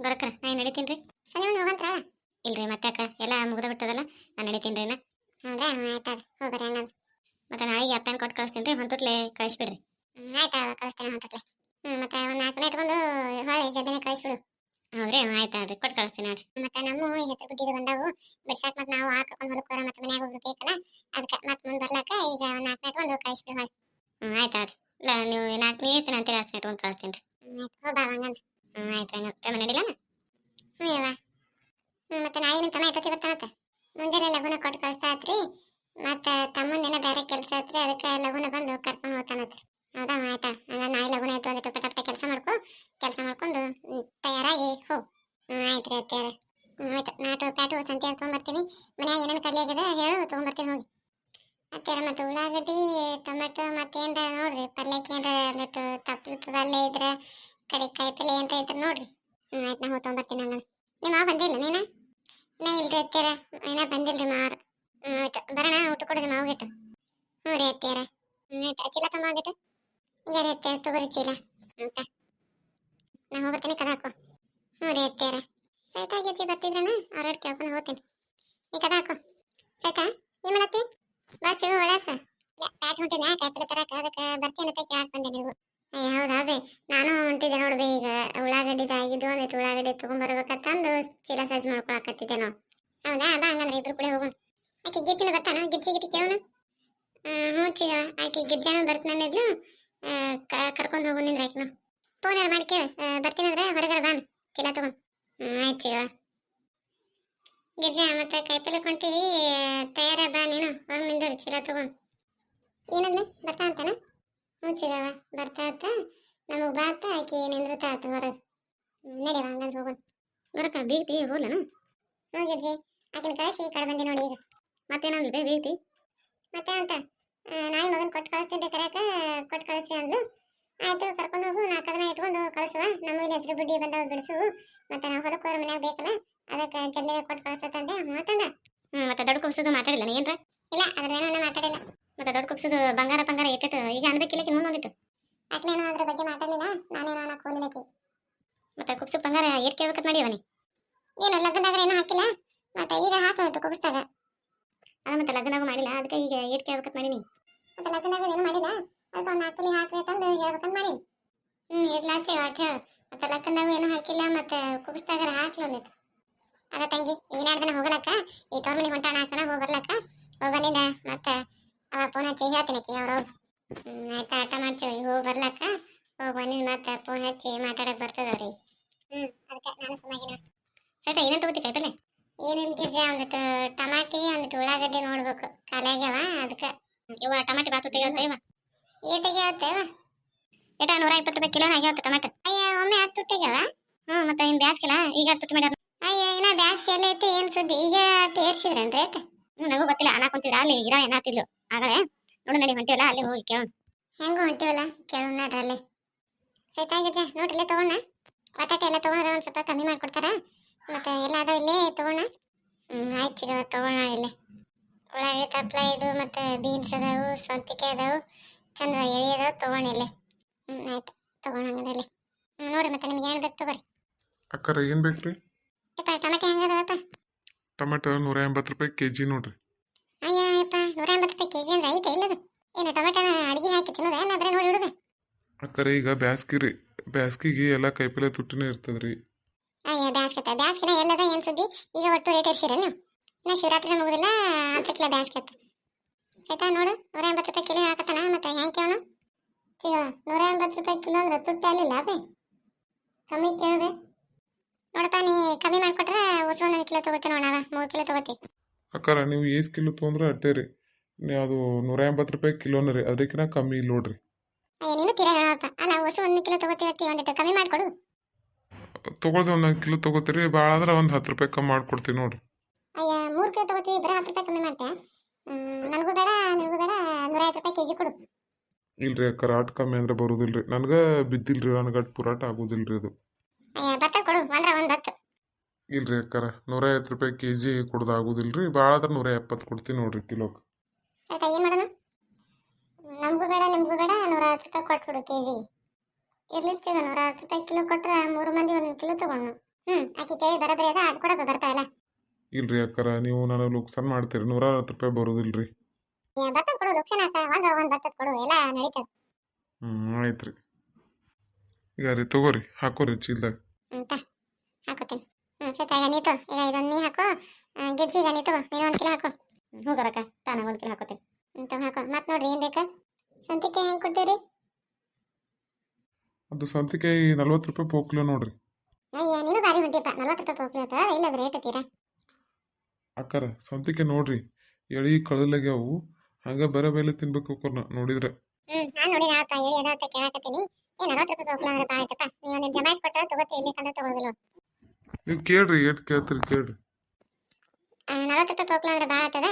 ಗೊರಕ ನಾ ಏನು ನಡಿತೀನಿ ರೀ? ಸಂಜೆ ಮುಂದೆ ಹೋಗಂತ್ರ? ಇಲ್ರಿ ಮತ್ತೆ ಅಕ್ಕ ಎಲ್ಲ ಮುಗಿದ ಬಿಟ್ಟದಲ್ಲ ನಾನು ನಡಿತೀನಿ ರೀ ನಾ. ಹೌದಾ ಆಯ್ತು ಹೋಗ್ಬರ್ರಿ ಹಂಗಂದ್ರೆ ಮತ್ತೆ ನಾಳೆಗೆ ಅಪ್ಪನ ಕೊಟ್ಟು ಕಳಿಸ್ತೀನಿ ರೀ ಹೊಂತುಟ್ಲೆ ಕಳಿಸ್ಬಿಡ್ರಿ. ಆಯ್ತಾ ಕಳಿಸ್ತೇನೆ ಹೊಂತುಟ್ಲೆ ಹ್ಞೂ ಮತ್ತೆ ಒಂದು ನಾಲ್ಕು ದಿನ ಇಟ್ಕೊಂಡು ಹೊಳೆ ಜಲ್ದಿನೇ ಕಳಿಸ್ಬಿಡು. ಹೌದ್ರಿ ಆಯ್ತಾ ರೀ ಕೊಟ್ಟು ಕಳಿಸ್ತೀನಿ ನೋಡ್ರಿ ಮತ್ತೆ ನಮ್ಮ ಹೆಸರು ಬಿಟ್ಟಿದ್ದು ಬಂದಾವು. ಬಿಡ್ಸಾಕ ಮತ್ತೆ ನಾವು ಹಾಕೊಂಡು ಹೊಲಕ್ಕೆ ಮತ್ತೆ ಮನ್ಯಾಗ ಒಬ್ರು ಬೇಕಲ್ಲ? ಅದಕ್ಕೆ ಮತ್ತೆ ಮುಂದೆ ಬರ್ಲಾಕ ಈಗ ಒಂದು ನಾಲ್ಕು ದಿನ ಇಟ್ಕೊಂಡು ಕಳಿಸ್ಬಿಡು ಹೊಳೆ ಹ್ಞೂ ಆಯ್ತಾ ಆಡ್ರಿ ಇಲ್ಲ ನೀವು ನಾಲ್ಕು ನೀರು ಅಂತೀರಿ ಅಷ್ಟು ಇಟ್ಕೊಂಡು ಕಳಿಸ್ತೀನಿ ರೀ. ಆಯ್ತು ಹೋಗ್ಬಾ ಹಂಗಂದ್ರೆ ಹ್ಞೂ ಆಯ್ತು ಹಂಗಂದ್ರೆ ನಡಿಲ್ಲ ಹ್ಞೂ ಯವ್ವ. ಹ್ಞೂ ಮತ್ತೆ ನಿಮ್ಮ ತಮ್ಮ ಎಷ್ಟೊತ್ತಿ ಬರ್ತಾನತ್ತ ಮುಂಜಾನೆ ಲಗುನ ಕೊಟ್ಟು ಕಳಿಸ್ತಾ ಆತ್ರಿ ಮತ್ತೆ ತಮ್ಮಂದೇನ ಬೇರೆ ಕೆಲಸ ಐತ್ರಿ ಅದಕ್ಕೆ ಲಗುನ ಬಂದು ಕರ್ಕೊಂಡು ಹೋಗ್ತಾನತ್ರಿ ಹೌದಾ, ಆಯ್ತಾ? ಹಂಗ ನಾಯಿ ಲಗುನ ಆಯ್ತು ಅದಕ್ಕೆ ಪಟ ಪಟ ಕೆಲಸ ಮಾಡ್ಕೊ. ಕೆಲಸ ಮಾಡ್ಕೊಂಡು ತಯಾರಾಗಿ ಹೋಗ್ ಹ್ಞೂ ಆಯ್ತು ರೀ ಹ್ಞೂ ಆಯ್ತು. ನಾಟು, ಪ್ಯಾಟು, ಸಂತೆ ತೊಗೊಂಬರ್ತೀನಿ. ಮನ್ಯಾಗ ಏನೇನು ಕಡ್ಲಿ ಆಗ್ಯದ ಹೇಳು, ತೊಗೊಂಬರ್ತೀನಿ ಹೋಗಿ. ಅತ್ಯಾರ ಮತ್ತೆ ಉಳ್ಳಾಗಡ್ಡಿ, ಟೊಮೆಟೊ ಮತ್ತೇನ್ರ ನೋಡ್ರಿ, ಪಲ್ಯಕ್ಕೆ ಒಂದಿಟ್ಟು ತಪ್ಪಲು ಇದ್ರೆ ಕಡೆ ಕಾಯಿಪಲ್ಲೆ ಅಂತ ಇದ್ರೆ ನೋಡ್ರಿ. ಆಯ್ತು, ನಾ ಹೋಗಿ ಬರ್ತೀನಿ ಹಂಗ ನಿಮ್ಮ ಮಾವ ಬಂದಿಲ್ಲ ನೀನ? ನಾ ಇಲ್ರಿ ಅತ್ತೀರ ಏನ ಬಂದಿಲ್ರಿ ಮಾರು ಆಯ್ತು. ಬರೋಣ, ಊಟ ಕೊಡೋದು ಮಾವಿಗಿಟ್ಟು ಹ್ಞೂ ರೀ ಅತ್ತೀರ ಆಯ್ತು. ಚೀಲ ತೊಗೊಂಬಾಗಿಟ್ಟು ಈಗ ರೀ ಅತ್ತೀರ ತಗೋರಿ ಚೀಲ. ಅಂತ. ನಾ ಹೋಗ್ಬರ್ತೀನಿ ಕದ ಹಾಕು. ಹ್ಞೂ ರೀ ಅತ್ತೀರ ಸೈತಾ ಗಿರ್ಜಿ ಬರ್ತಿದ್ರನ? ಅವ್ರಡ್ ಕೇಳ್ಕೊಂಡು ಹೋಗ್ತೀನಿ. ಈ ಕದ ಹಾಕು. ಸೈತ, ಏನು ಮಾಡತ್ತಿ? ಬಾ ಸಿಗು ಒಳಕ ಪ್ಯಾಟ್ ಹೊಂಟಿನ ಕಾಯಿಪಲ್ಲೆ ತರಕ, ಅದಕ್ಕೆ ಬರ್ತೀನಿ ಅಂತ ಕೇಳಕ್ ಬಂದೆ ನೀವು ಅಯ್ಯ ಹೌದಾ? ಬೇ ನಾನು ಹೊಂಟಿದ್ದೆ ನೋಡ್ಬೇ, ಈಗ ಉಳ್ಳಾಗಡ್ಡಿ ಆಗಿದ್ದು ಒಂದಿಟ್ಟು ಉಳ್ಳಾಗಡ್ಡಿ ತೊಗೊಂಬರ್ಬೇಕಂತಂದು ಚೀಲ ಸೈಜ್ ಮಾಡ್ಕೊಳಕತ್ತಿದ್ದೆ ನಾವು ಹೌದಾ? ಬಾ ಹಂಗಂದ್ರೆ ಇಬ್ರು ಕೂಡ ಹೋಗೋಣ. ಆಕೆ ಗಿಜ್ಜಿನ ಬರ್ತಾನ? ಗಿಜ್ಜಿ ಗಿಟ್ಟಿ ಕೇಳೋಣ. ಹ್ಞೂ ಚಿಗ, ಆಕೆ ಗಿಜ್ಜಾನು ಬರ್ತಾನಿದ್ಲು ಕರ್ಕೊಂಡು ಹೋಗು ನಿಂದ್ರೆ ಆಕೆ ಫೋನ್ ಯಾರು ಮಾಡಿ ಕೇಳು. ಬರ್ತೀನಂದ್ರೆ ಹೊರಗಡೆ ಬಾನ್ ಚೀಲ ತಗೊಂಡು. ಹ್ಞೂ, ಆಯ್ತು ಚಿಗ. ಗಿಜ್ಜ, ಮತ್ತೆ ಕಾಯಿಪಲ್ಲೆ ಕೊಂತೀವಿ ತಯಾರ ಬಾ ನೀನು. ಹೊರ ನಿಂದ್ರೆ, ಚೀಲ ತಗೊಂಡು. ಏನಂದ್ಲೆ? ಬರ್ತಾ ಅಂತಾನ? ಹ್ಞೂ ಬರ್ತಾತ ನಮಗ್ ಬಾತ ಆಕಿ ನಿಂದ್ರತಾ ಆತ ಹೊರಗೆ. ನಡೆಯವ ಹಂಗಂದ್ರೆ ಹೋಗೋಣ. ಬರಕ ಬೀಗ್ತಿ ಹೋಗ್ಲನ? ಹ್ಞೂ ಗಿರ್ಜಿ ಆಕಿನ ಕಳಿಸಿ ಕಡೆ ಬಂದೆ ನೋಡಿ ಈಗ. ಮತ್ತೇನಂದ್ಲಿ ಬೇ ಬೀಗ್ತಿ? ಮತ್ತೆ ಅಂತ ನಾಯಿ ಮಗನ್ ಕೊಟ್ಟು ಕಳಿಸ್ತಿದ್ದೆ ಕರೆಯಕ ಕೊಟ್ಟು ಕಳಿಸ್ತಿ ಅಂದ್ಲು. ಆಯ್ತು ಕರ್ಕೊಂಡು ಹೋಗು ನಾಲ್ಕು ಅದನ್ನ ಇಟ್ಕೊಂಡು ಕಳಿಸುವ. ನಮ್ಮ ಇಲ್ಲಿ ಹೆಸರು ಬುಡ್ಡಿ ಬಂದವು ಬಿಡಿಸು. ಮತ್ತೆ ನಾವು ಹೊಲಕ್ಕೆ ಹೋದ್ರೆ ಮನ್ಯಾಗ ಬೇಕಲ್ಲ ಅದಕ್ಕೆ ಜಲ್ಲಿಗೆ ಕೊಟ್ಟು ಕಳಿಸ್ತಂದೆ ಮಾತಂದ? ಹ್ಞೂ ಮತ್ತೆ ದೊಡ್ಡ ಕುಸಿದು ಮಾತಾಡಿಲ್ಲ ನೀನ್ರ ಇಲ್ಲ ಏನೋ ಮಾತಾಡಿಲ್ಲ. ಮತ್ತೆ ದೊಡ್ಡ ಕುಬ್ಸೋದು ಬಂಗಾರ ಬಂಗಾರ ಇಟ್ಟಿಟ್ಟು ಈಗ ಅನ್ಬೇಕಿಲ್ಲ ಕಿ ಮುಂದೋಗಿತ್ತು ಆಕೆನೇನೋ ಅದ್ರ ಬಗ್ಗೆ ಮಾತಾಡಲಿಲ್ಲ ನಾನೇನೋ ಅನ್ನಕ್ಕೆ ಹೋಗ್ಲಿಲ್ಲಕಿ. ಮತ್ತೆ ಕುಪ್ಸು ಬಂಗಾರ ಏಟ್ ಕೇಳ್ಬೇಕಂತ ಮಾಡಿವನಿ ಏನು ಲಗ್ನದಾಗ ಏನೂ ಹಾಕಿಲ್ಲ ಮತ್ತೆ ಈಗ ಹಾಕೋದು ಕುಬ್ಸ್ದಾಗ ಅದ ಮತ್ತೆ ಲಗ್ನದಾಗ ಮಾಡಿಲ್ಲ ಅದಕ್ಕೆ ಈಗ ಏಟ್ ಕೇಳ್ಬೇಕಂತ ಮಾಡೀನಿ ಮತ್ತೆ ಲಗ್ನದಾಗ ಏನು ಮಾಡಿಲ್ಲ ಅದಕ್ಕೆ ಒಂದು ನಾಲ್ಕು ಹಾಕ್ಬೇಕಂದು ಹೇಳ್ಬೇಕಂತ ಮಾಡೀನಿ ಹ್ಞೂ ಇರ್ಲಾಚೆ ಒಟ್ಟು ಹೇಳು ಮತ್ತೆ ಲಗ್ನದಾಗ ಏನು ಹಾಕಿಲ್ಲ ಮತ್ತೆ ಕುಬ್ಸ್ದಾಗ ಹಾಕ್ಲ ಒಂದಿಟ್ಟು ಅದ ತಂಗಿ ಏನಾರು ದಿನ ಹೋಗಲಕ್ಕ ಈ ತೋರ್ ಮನೆ ಹೊಂಟಾಣ ಹಾಕಣ ಹೋಗಿ ಬರ್ಲಕ್ಕ. ಹೋಗಿ ಬಂದಿದ್ದ ಮತ್ತೆ ಫೋನ್ ಹಚ್ಚಿ ಹೇಳ್ತೀನಿ ಅಕ್ಕಿ ಅವ್ರು. ಆಯ್ತಾ ಆಟ ಮಾಡ್ತೀವಿ. ಹೋಗಿ ಬರ್ಲಕ್ಕ? ಹೋಗಿ ಬಂದಿದ್ದು ಮತ್ತೆ ಫೋನ್ ಹಚ್ಚಿ ಮಾತಾಡಕ್ ಬರ್ತದವ್ರಿ ಹ್ಞೂ ಅದಕ್ಕೆ ನಾನು ಸುಮ್ಮಾಗಿನ ಸೈತಾ ಏನಂತ ಗೊತ್ತಿ ಕಾಯಿಪಲ್ಲೆ ಏನಿಲ್ಲ ಗಿಜ್ಜ ಒಂದಿಟ್ಟು ಟಮಾಟಿ ಒಂದಿಟ್ಟು ಉಳ್ಳಾಗಡ್ಡಿ ನೋಡ್ಬೇಕು. ಖಾಲಿಯಾಗ್ಯಾವ ಅದಕ್ಕೆ ಇವ ಟಮಾಟಿ ಬಾತು ತೆಗಿಯೋತ್ತ ಇವ. ಏಟಿಗೆ ಆವತ್ತೇವ ಏಟ ನೂರ ಇಪ್ಪತ್ತು ರೂಪಾಯಿ ಕಿಲೋನ ಆಗ್ಯಾವತ್ತ ಟಮಾಟ. ಅಯ್ಯ ಒಮ್ಮೆ ಹತ್ತು ತುಟ್ಟಿಗ್ಯಾವ ಹ್ಞೂ ಮತ್ತೆ ಇನ್ನು ಬ್ಯಾಸ್ಗಿಲ್ಲ ಈಗ ಹತ್ತು ತುಟ್ಟಿ ಮಾಡ್ಯಾರ. ಅಯ್ಯ ಇನ್ನ ಬ್ಯಾಸ್ಗೆ ಎಲ್ಲ ಐತೆ ಏನು ಸುದ್ದಿ? ಈಗ ಏರ್ಸಿದ್ರೇನು ರೇಟ್? ನನಗೂ ಗೊತ್ತಿಲ್ಲ. ಅನ್ನ ಕುಂತಿದ್ರ ಅಲ್ಲಿ ಇರ ಏನಾತಿದ್ಲು ಆಗಲೇ ನೋಡು ನಡಿ ಹೊಂಟಿವಲ್ಲ ಅಲ್ಲಿ ಹೋಗಿ ಕೇಳೋಣ. ಹೆಂಗೂ ಹೊಂಟಿವಲ್ಲ ಕೇಳೋಣ ನೋಡ್ರಿ ಅಲ್ಲಿ. ಸೈತಾಗಿದ್ದೆ ನೋಡ್ರಿ ತಗೋಣ. ಬಟಾಟೆ ಎಲ್ಲ ತಗೊಂಡ್ರೆ ಒಂದು ಸ್ವಲ್ಪ ಕಮ್ಮಿ ಮಾಡ್ಕೊಡ್ತಾರ? ಮತ್ತೆ ಎಲ್ಲ ಅದ ಇಲ್ಲೇ ತಗೋಣ. ಹ್ಞೂ ಆಯ್ತು ಸಿಗವ ತಗೋಣ ಇಲ್ಲೇ. ಉಳ್ಳಾಗಡ್ಡಿ ತಪ್ಪಲ ಇದು ಮತ್ತು ಬೀನ್ಸ್ ಅದಾವು ಸೌತಿಕಾಯಿ ಅದಾವು ಚಂದ ಎಳಿ ಅದಾವು ತಗೋಣ ಇಲ್ಲಿ. ಹ್ಞೂ ಆಯ್ತು ತಗೋಣ ಹಂಗದಲ್ಲಿ ಹ್ಞೂ ನೋಡಿ ಮತ್ತೆ ನಿಮ್ಗೆ ಏನು ಬೇಕು ತಗೋರಿ. ಅಕ್ಕರ ಏನು ಬೇಕ್ರಿ? ರೀ ಟೊಮೆಟೊ ಹೆಂಗದವಪ್ಪ ಟೊಮೆಟೊ ನೂರ ಎಂಬತ್ತು ರೂಪಾಯಿ ಕೆ ಜಿ ನೋಡ್ರಿ ಅಯ್ಯಪ್ಪ ನೂರ ಎಂಬತ್ತು ರೂಪಾಯಿ ಕೆ ಜಿ ಅಂದ್ರೆ ಐತೆ ಇಲ್ಲದು. ಏನು ಟೊಮೆಟೊನ ಅಡುಗೆ ಹಾಕಿ ತಿನ್ನೋದ? ಏನು ಅದ್ರೆ ನೋಡಿ ಅಕ್ಕರೆ ಈಗ ಬ್ಯಾಸ್ಗಿ ರೀ ಬ್ಯಾಸ್ಗಿಗೆ ಎಲ್ಲ ಕೈಪಲ್ಲೆ ತುಟ್ಟಿನೇ ಇರ್ತದ್ರಿ. ಅಯ್ಯ ಬ್ಯಾಸ್ಕಿನ ಎಲ್ಲದ ಏನು ಸುದ್ದಿ? ಈಗ ಒಟ್ಟು ರೇಟ್ ಇರ್ಸಿರ ನೀವು? ಇನ್ನು ಶಿವರಾತ್ರಿ ಮುಗಿದಿಲ್ಲ ಹಂಚಕ್ಲ ಬ್ಯಾಸ್ಕೆತ್ ಆಯ್ತಾ ನೋಡು ನೂರ ಎಂಬತ್ತು ರೂಪಾಯಿ ಕಿಲೋ ಹಾಕತ್ತಾನ ಮತ್ತೆ ಹೆಂಗೆ ಕೇಳೋಣ? ಈಗ ನೂರ ಎಂಬತ್ತು ರೂಪಾಯಿ ಕಿಲೋ ಅಂದ್ರೆ ತುಟ್ಟಿ ಅಲ್ಲಿಲ್ಲ ಬೇ ಕಮ್ಮಿ ಕೇಳಬೇ ನೋಡಪ್ಪ ನೀ ಕಮ್ಮಿ ಉಸು ಒಂದು ಕಿಲೋ ತೊಗೋತೀನಿ ನೋಡವ ಮೂರು ಕಿಲೋ ತಗೋತಿ. ಅಕ್ಕಾರ ನೀವು ಏಸ್ ಕಿಲೋ ತೊಗೊಂಡ್ರೆ ಅಟ್ಟೆ ರೀ ನೀವು ಅದು ನೂರ ಎಂಬತ್ತು ರೂಪಾಯಿ ಕಿಲೋನ ರೀ ಅದಕ್ಕಿಂತ ಕಮ್ಮಿ ಇಲ್ಲ ನೋಡ್ರಿ. ನೀನು ತೀರಾ ಹೇಳಪ್ಪ. ಅಲ್ಲ ಒಂದು ಕಿಲೋ ತೊಗೋತೀವತ್ತಿ ಒಂದಿಟ್ಟು ಕಮ್ಮಿ ಮಾಡಿಕೊಡು. ತಗೋದು ಒಂದೊಂದು ಕಿಲೋ ತಗೋತೀರಿ ಭಾಳ ಅಂದ್ರೆ ಒಂದು ಹತ್ತು ರೂಪಾಯಿ ಕಮ್ಮಿ ಮಾಡ್ಕೊಡ್ತೀವಿ ನೋಡ್ರಿ. ಅಯ್ಯ ಮೂರು ಕಿಲೋ ತಗೋತೀವಿ ಬರೀ ಹತ್ತು ರೂಪಾಯಿ ಕಮ್ಮಿ ಮಾಡ್ತೆ ನನಗೂ ಬೇಡ ನಿನಗೂ ಬೇಡ ನೂರೈವತ್ತು ರೂಪಾಯಿ ಕೆ ಜಿ ಕೊಡು. ಇಲ್ರಿ ಅಕ್ಕಾರ ಆಟ್ ಕಮ್ಮಿ ಅಂದ್ರೆ ಬರೋದಿಲ್ರಿ. ನನಗೆ ಬಿದ್ದಿಲ್ರಿ ನನಗೆ ಅಟ್ ಪುರಾಟ ಆಗೋದಿಲ್ರಿ ಅದು ಅಯ್ಯ ಭತ್ತ ಕೊಡು ಅಂದ್ರೆ ಒಂದು ಹತ್ತು ಇಲ್ರಿ ಅಕ್ಕಾರ ನೂರ ಐವತ್ತು ರೂಪಾಯಿ ಕೆ ಜಿ ಕೊಡೋದು ರೀ ಭಾಳ ಅಂದ್ರೆ ನೂರ ಎಪ್ಪತ್ತು ಕೊಡ್ತೀನಿ ನೋಡ್ರಿ ಕಿಲೋಕ್ಕೆ ಆಯ್ತಾ ಏನು ಮಾಡೋಣ ನಮಗೂ ಬೇಡ ನಿಮಗೂ ಬೇಡ ನೂರ ಹತ್ತು ರೂಪಾಯಿ ಕೊಟ್ಬಿಡು ಕೆ ಜಿ ಇರ್ಲಿ ಚಿಗ ನೂರ ರೂಪಾಯಿ ಕಿಲೋ ಕೊಟ್ರೆ ಮೂರು ಮಂದಿ ಒಂದೊಂದು ಕಿಲೋ ತಗೊಂಡು ಹ್ಞೂ ಆಕೆ ಕೇಳಿ ಬರೋಬ್ಬರಿ ಅದ ಅದು ಕೂಡ ಬರ್ತಾವಲ್ಲ ಇಲ್ರಿ ಅಕ್ಕಾರ ನೀವು ನನಗೆ ಲುಕ್ಸಾನ್ ಮಾಡ್ತೀರಿ ನೂರ ಅರವತ್ತು ರೂಪಾಯಿ ಬರೋದಿಲ್ರಿ. ಬರ್ತದ ಕೊಡು ಲುಕ್ಷಣ ಆತ ಒಂದು ಒಂದು ಬರ್ತದ ಕೊಡು ಎಲ್ಲ ನಡೀತದ. ಹ್ಞೂ ಆಯ್ತು ರೀ ಈಗ ರೀ ತಗೋರಿ ಹಾಕೋರಿ ಚೀಲ್ದಾಗ. ಅಂತ ಹಾಕೋತೇನೆ. ಹ್ಞೂ ಸರಿ ಈಗ ನೀ ತಗೋ ಈಗ ಇದೊಂದು ನೀ ಹಾಕು. ಗೆಜ್ಜಿ ಈಗ ನೀತು ನೀನು ಒಂದು ಕಿಲೋ ಹಾಕು. ಹ್ಞೂ ಬರಕ್ಕ ತಾನ ಒಂದು ಕಿಲೋ ಹಾಕೋತೇನೆ. ಅಂತ ಹಾಕು. ಮತ್ತೆ ನೋಡ್ರಿ ಏನು ಬೇಕಾ? ಸಂತಿಕೆ ಹೆಂಗೆ ಕೊಡ್ತೀರಿ? ಅದು ಸಂತಿಕಾಯಿ ನಲ್ವತ್ತು ರೂಪಾಯಿ ಪೋಕ್ಲ ನೋಡ್ರಿ. ಅಯ್ಯ ನೀನು ಬಾರಿ ಹೊಂಟಿಪ್ಪ ನಲ್ವತ್ತು ರೂಪಾಯಿ ಹೋಗ್ಲಿ ಅಂತ ಇಲ್ಲ ಅದು ರೇಟ್ ತೀರಾ? ಅಕ್ಕಾರ ಸಂತಿಕೆ ನೋಡ್ರಿ ಎಳಿ ಕಳಲಾಗ್ಯಾವು ಹಂಗೆ ಬೇರೆ ಬೇಲೆ ತಿನ್ಬೇಕು ಕೊರ್ನ ನೋಡಿದ್ರೆ. ಹ್ಞೂ ನಾನು ನೋಡಿ ಆತ ಹೇಳಿ ಅದಾತ ಕೇಳಾಕತ್ತೀನಿ. ಏ ನಲ್ವತ್ತು ರೂಪಾಯಿ ಹೋಗ್ಲ ಅಂದ್ರೆ ಭಾಳ ಆಯ್ತಪ್ಪ. ನೀವು ಒಂದು ಜಮಾಯಿಸಿ ಕೊಟ್ಟ ತಗೋತಿ ಇಲ್ಲಿ ಕಂದ ತಗೊಳೋದಿಲ್ಲ. ನೀವು ಕೇಳ್ರಿ ಎಷ್ಟು ಕೇಳ್ತೀರಿ ಕೇಳ್ರಿ. ನಲವತ್ತು ರೂಪಾಯಿ ಪೋಕ್ಲ ಅಂದ್ರೆ ಭಾಳ ಆಗ್ತದ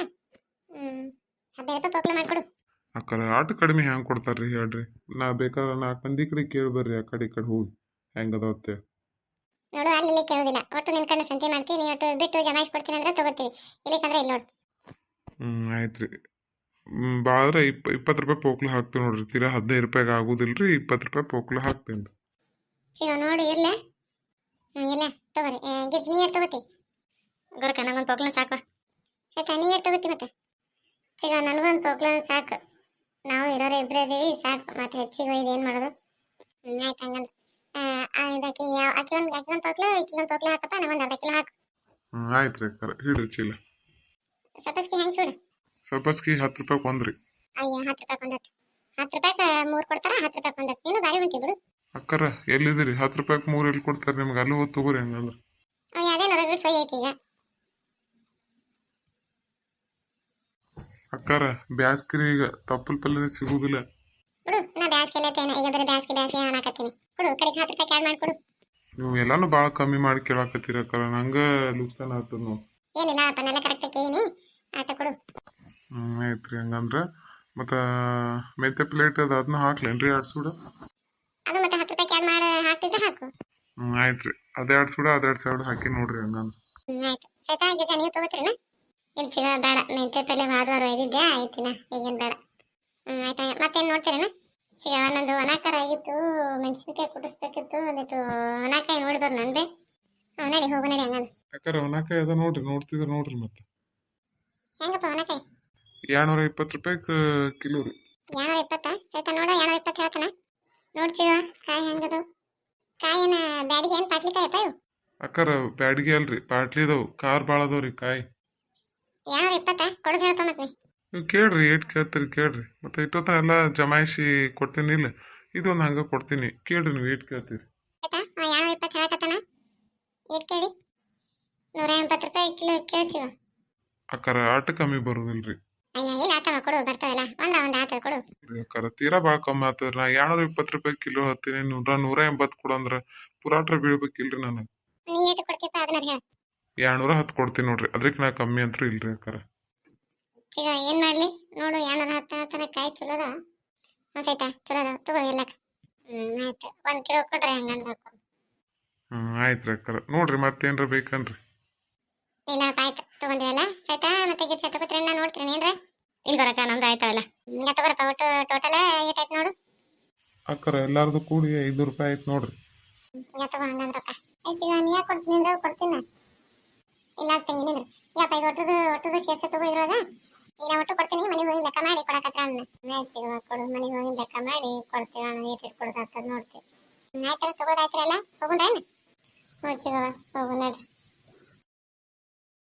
ಹದಿನೈದು ರೂಪಾಯಿ ಪೋಕ್ಲ ಮಾಡಿಕೊಡು. ಅಕ್ಕಾರ ಆಟ ಕಡಿಮೆ ಹೆಂಗೆ ಕೊಡ್ತಾರ್ರಿ ಹೇಳ್ರಿ. ನಾ ಬೇಕಾದ್ರೆ ನಾಲ್ಕು ಮಂದಿ ಕಡೆ ಕೇಳಿ ಬರ್ರಿ ಆ ಕಡೆ ಈ ಕಡೆ ಹೋಗಿ. ಹೆಂಗದತ್ತೆ ನೋಡು ಅಲ್ಲಿ ಇಲ್ಲಿ ಕೇಳೋದಿಲ್ಲ. ಒಟ್ಟು ನಿನ್ ಕಣ್ಣು ಸಂತೆ ಮಾಡ್ತೀನಿ ನೀ ಒಟ್ಟು ಬಿಟ್ಟು ಜಮಾಯಿಸಿ ಕೊಡ್ತೀನಿ ಅಂದ್ರೆ ತಗೋತೀವಿ. ಇಲ್ಲಿಕಂದ್ರೆ ಇಲ್ಲಿ ನೋಡು. ಹ್ಞೂ ಆಯ್ತು ರೀ ಇಪ್ಪ ಇಪ್ಪತ್ತು ರೂಪಾಯಿ ಪೋಕ್ಲ ಹಾಕ್ತೀನಿ ನೋಡ್ರಿ. ತೀರಾ ಹದಿನೈದು ರೂಪಾಯಿಗೆ ಆಗೋದಿಲ್ಲ ರೀ ಇಪ್ಪತ್ತು ರೂಪಾಯಿ ಪೋಕ್ಲ ಹಾಕ್ತೀನಿ. ಸಿಗ ನೋಡಿ ಇರ್ಲೆ. ಹ್ಞೂ ಇಲ್ಲ ತಗೋರಿ. ಗಿಜ್ ನೀರು ತಗೋತಿ. ಗೊರಕ ನಂಗೊಂದು ಪೋಕ್ಲನ್ ಸಾಕು. ಆಯ್ತಾ ನೀರು ತಗೋತಿ ಮತ್ತೆ. ಚಿಗ ನನಗೊಂದು ಪೋಕ್ಲನ್ ಸಾಕು. ನಾವು ಇರೋರು ಇಬ್ಬರೇ ಇದೀವಿ ಸಾಕು. ಮತ್ತೆ ಹೆಚ್ಚಿಗೆ ಒಯ್ದು ಏನು ಮಾಡೋದು? ಆಯ್ತು ಹಂಗಂದ್ರೆ. ಇದಕ್ಕೆ ಯಾವ ಅಕ್ಕಿ ಒಂದು ಅಕ್ಕಿ ಒಂದು ಪೋಕ್ಲ ಈಕಿ ಒಂದು ಪೋಕ್ಲ ಹಾಕಪ್ಪ ನಂಗೊಂದು ಅರ್ಧ ಕಿಲೋ ಹಾಕು. ಹ್ಞೂ ಆಯ್ತು ರೀ ಅಕ್ಕಾರ ಹಿಡ್ರಿ ಚೀಲ. ಸಪಸ್ಕಿ ಹೆಂಗೆ ಸುಡು? ಸ್ವಲ್ಪಸ್ಕಿ ಹತ್ತು ರೂಪಾಯಿ ಕೊಂದ್ರಿ ಅಯ್ಯ ಹತ್ತು ರೂಪಾಯಿ ಕೊಂದತ್ತು ಹತ್ತು. ರೂಪಾಯಿಗೆ ಮೂರು ಕೊಡ್ತಾರ ಹತ್ತು ರೂಪಾಯಿ ಕೊಂದತ್ತು ನೀನು ಬಾರಿ ಹೊಂಟಿ ಬಿಡು. ಅಕ್ಕಾರ ಎಲ್ಲಿದ್ದೀರಿ? ಹತ್ತು ರೂಪಾಯಿಗೆ ಮೂರು ಎಲ್ಲಿ ಕೊಡ್ತಾರೆ ನಿಮ್ಗೆ? ಅಲ್ಲಿ ಹೋಗಿ ತಗೋರಿ ಹಂಗಲ್ಲ ಐತಿ ಈಗ. ಅಕ್ಕಾರ ಈಗ. ತಪ್ಪಲ್ ಪಲ್ಲೆ ಸಿಗುದಿಲ್ಲ. ಬಿಡು ನಾ ಬ್ಯಾಸ್ಗೆ ಎಲ್ಲತ್ತೇನೆ ಈಗ ಬರೀ ಬ್ಯಾಸ್ಗೆ ಬ್ಯಾಸ್ಗೆ ಅನ್ನಕತ್ತೀನಿ ಕೊಡು ಕಡೆಗೆ ಹತ್ತು ರೂಪಾಯಿ ಕ್ಯಾಡ್ ಮಾಡ್ಕೊಡು. ನೀವು ಎಲ್ಲಾನು ಭಾಳ ಕಮ್ಮಿ ಮಾಡಿ ಕೇಳಾಕತ್ತೀರ ಅಕ್ಕಾರ. ನಂಗೆ ಲುಕ್ಸಾನ್ ಆಗ್ತದ ನಾವು ಏನಿಲ್ಲ ಕೇಳಿನಿ. ಕೊಡು. ಹ್ಞೂ ಆಯ್ತು ರೀ ಹಂಗಂದ್ರೆ. ಮತ್ತು ಮೆಂತೆ ಪ್ಲೇಟ್ ಅದು ಅದನ್ನ ಹಾಕ್ಲೇನ್ರಿ ಎರಡು ಸೂಡ ಅದು ಮತ್ತೆ ಹತ್ತು ರೂಪಾಯಿ ಕ್ಯಾಡ್ ಮಾಡಿ ಹಾಕ್ತಿದ್ರೆ ಹಾಕು ಹ್ಞೂ ಆಯ್ತು ರೀ ಅದೆರಡು ಎರಡು ಸೂಡ ಅದು ಸಾವಿರ ಹಾಕಿ ನೋಡ್ರಿ ಹಂಗಂದ್ರೆ. ಆಯ್ತು. ಸೈತಾ ಗಿಜ ನೀವು ತಗೋತೀರಿನ? ಇಲ್ಲಿ ಸಿಗ ಬೇಡ ಮೆಂತ್ಯ ಪಲ್ಲೆ ವಾದ ವಾರ ಒಯ್ದಿದ್ದೆ ಆಯ್ತಿನ ಈಗೇನು ಬೇಡ. ಹ್ಞೂ ಆಯ್ತಾ ಮತ್ತೇನು ನೋಡ್ತೀರೇನ? ಸಿಗ ಒಂದೊಂದು ಒಣಕಾರ ಆಗಿತ್ತು ಮೆಣಸಿನ್ಕಾಯಿ ಕುಡಿಸ್ಬೇಕಿತ್ತು ಒಂದಿಟ್ಟು ಒಣಕಾಯಿ ನೋಡಿದ್ರು ನಂದೆ. ಹ್ಞೂ ನಡಿ ಹೋಗು ನಡಿ ಹಂಗಂದ್ರೆ. ಯಾಕಂದ್ರೆ ಒಣಕಾಯಿ ಅದ ನೋಡ್ರಿ ನೋಡ್ತಿದ್ರೆ ನೋಡ್ರಿ ಮತ್ತೆ. ಹೆಂಗಪ್ಪ ಒಣಕಾಯಿ? ಎರಡ್ನೂರ ಇಪ್ಪತ್ತು ರೂಪಾಯಿ ಕಿಲೋ ರೀ. ಇಪ್ಪತ್ತ? ಸೈತ ನೋಡ ಯಾಣೂರ ಇಪ್ಪತ್ತು ಹೇಳ್ತಾನ. ನೋಡ್ತೀವ ಕಾಯಿ ಹೆಂಗದು. ಕಾಯಿನ ಬ್ಯಾಡಿಗೆ ಏನು ಪಾಟ್ಲಿ ಕಾಯಪ್ಪ ಇವು? ಅಕ್ಕರ ಬ್ಯಾಡಿಗೆ ಅಲ್ರಿ ಪಾಟ್ಲಿ ಅದಾವು ಕಾರ್ ಭಾಳ ಅದಾವ್ರಿ ಕಾಯಿ. ಯಾಣೂರ ಇಪ್ಪತ್ತ? ಕೊಡೋದು ಹೇಳಪ್ಪ ಮತ್ತೆ ನೀವು ಕೇಳ್ರಿ ಏಟ್ ಕೇಳ್ತೀರಿ ಕೇಳ್ರಿ. ಮತ್ತೆ ಇಟ್ಟೊತ್ತ ಎಲ್ಲ ಜಮಾಯಿಸಿ ಕೊಡ್ತೀನಿ ಇಲ್ಲ. ಇದೊಂದು ಹಂಗೆ ಕೊಡ್ತೀನಿ ಕೇಳ್ರಿ ನೀವು ಏಟ್ ಕೇಳ್ತೀರಿ. ಯಾವ ಇಪ್ಪತ್ತು ಹೇಳಕತ್ತಾನ? ಏಟ್ ಕೇಳಿ. ನೂರ ಎಂಬತ್ತು ರೂಪಾಯಿ ಕಿಲೋ ಕೇಳ್ತೀವ? ಅಕ್ಕರ ಆಟ ಕಮ್ಮಿ ಬರೋದಿಲ್ರಿ. ಅಯ್ಯ ಇಲ್ಲ ಕೊಡು ಬರ್ತಾವಲ್ಲ? ಒಂದ ಒಂದ ಆತದ ಕೊಡು. ಅಕ್ಕಾರ ತೀರಾ ಭಾಳ ಕಮ್ಮಿ ಆತದ್ರಿ ನಾ ಎರಡ್ನೂರ ಇಪ್ಪತ್ತು ರೂಪಾಯಿ ಕಿಲೋ ಹತ್ತೀನಿ. ನೂರ ನೂರ ಎಂಬತ್ತು ಕೊಡು ಅಂದ್ರೆ ಪುರಾಟ್ರ ಬೀಳ್ಬೇಕಿಲ್ರಿ ನನಗೆ ನೀ ಏಟ್ ಕೊಡ್ತೀಪ ಅದನ್ನ ಹೇಳ ಎರಡ್ನೂರ ಹತ್ತು ಕೊಡ್ತೀನಿ ನೋಡ್ರಿ. ಅದಕ್ಕೆ ನಾ ಕಮ್ಮಿ ಅಂತೂ ಇಲ್ರಿ ಅಕ್ಕಾರ ಈಗ ಏನು ಮಾಡ್ಲಿ? ನೋಡು ಯಾಣೂರ ಹತ್ತು ಹತ್ತನ ಕಾಯಿ ಚಲೋದ? ಒಂದು ಸೈತ? ಚಲೋದ? ತಗೋ ಆಯ್ತು. ಒಂದು ಕಿಲೋ ಕೊಡ್ರಿ ಹಂಗಂದ್ರೆ ಹ್ಮ್ ಆಯ್ತು ರೀ ಅಕ್ಕಾರ ನೋಡ್ರಿ ಮತ್ತೇನ್ರ ಬೇಕನ್ರಿ. ಇಲ್ಲ ಆಯ್ತು. ತಗೊಂಡಿವಲ್ಲ? ಆಯ್ತಾ ಮತ್ತೆ ಗಿಚ್ಚ ತಗೋತ್ರಿ ನಾ ನೋಡ್ತೀನಿ. ಏನ್ರ? ಇಲ್ಲಿ ಬರಕ ನಮ್ದು ಆಯ್ತಾವಲ್ಲ ಈಗ ತಗೋರಪ್ಪ ಒಟ್ಟು ಟೋಟಲ್ ಏಟಾಯ್ತು ನೋಡು. ಅಕ್ಕರ ಎಲ್ಲಾರ್ದು ಕೂಡಿ ಐದು ರೂಪಾಯಿ ಆಯ್ತು ನೋಡ್ರಿ. ಈಗ ತಗೋ ಹಂಗಂದ್ರಪ್ಪ ಆಯ್ತು ಈಗ ನೀ ಯಾಕೆ ಕೊಡ್ತೀನಿ ಅಂದ್ರೆ ಕೊಡ್ತೀನಿ. ಇಲ್ಲ ಆಗ್ತೀನಿ ನಿಂದ್ರೆ ಯಪ್ಪ ಈಗ ಒಟ್ಟದು ಒಟ್ಟದು ಶೇಷ ತಗೋ ಇರೋದ ಈಗ ನಾ ಒಟ್ಟು ಕೊಡ್ತೀನಿ ಮನೆಗೆ ಹೋಗಿ ಲೆಕ್ಕ ಮಾಡಿ ಕೊಡಕತ್ರ ಅಣ್ಣ ಆಯ್ತು ಈಗ ಕೊಡು ಮನೆಗೆ ಹೋಗಿ ಲೆಕ್ಕ ಮಾಡಿ ಕೊಡ್ತೀವಿ ನಾನು ಏಟ್ ಕೊಡೋದು ಆಗ್ತದೆ ನೋಡ್ತೀವಿ. ಆಯ್ತು ತಗೋದಾಯ್ತು ಎಲ್ಲ? ಹೋಗುಂಡ್ರೇನು ಹ್ಞೂ ಚಿಗವ ಹೋಗು ನಡ್ರಿ.